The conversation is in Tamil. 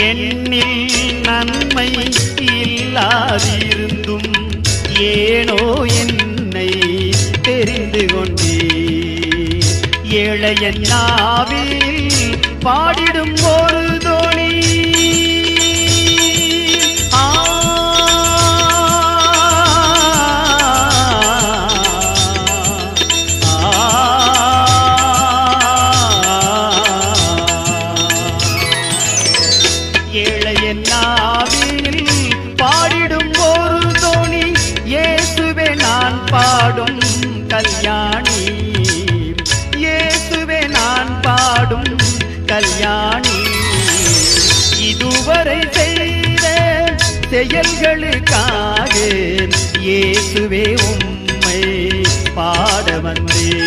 எண்ணில் நன்மை இல்லாதிருந்தும் ஏனோ என்னை தெரிந்து கொண்டே ஏழையன் நாவில் பாடிடும் ஒரு ஏழையன் நாவில் பாடிடும் ஒரு தோணி இயேசுவே நான் பாடும் கல்யாணி. இயேசுவே நான் பாடும் கல்யாணி. இதுவரை செய்த செயல்களுக்காக இயேசுவே உம்மை பாட வந்தேன்.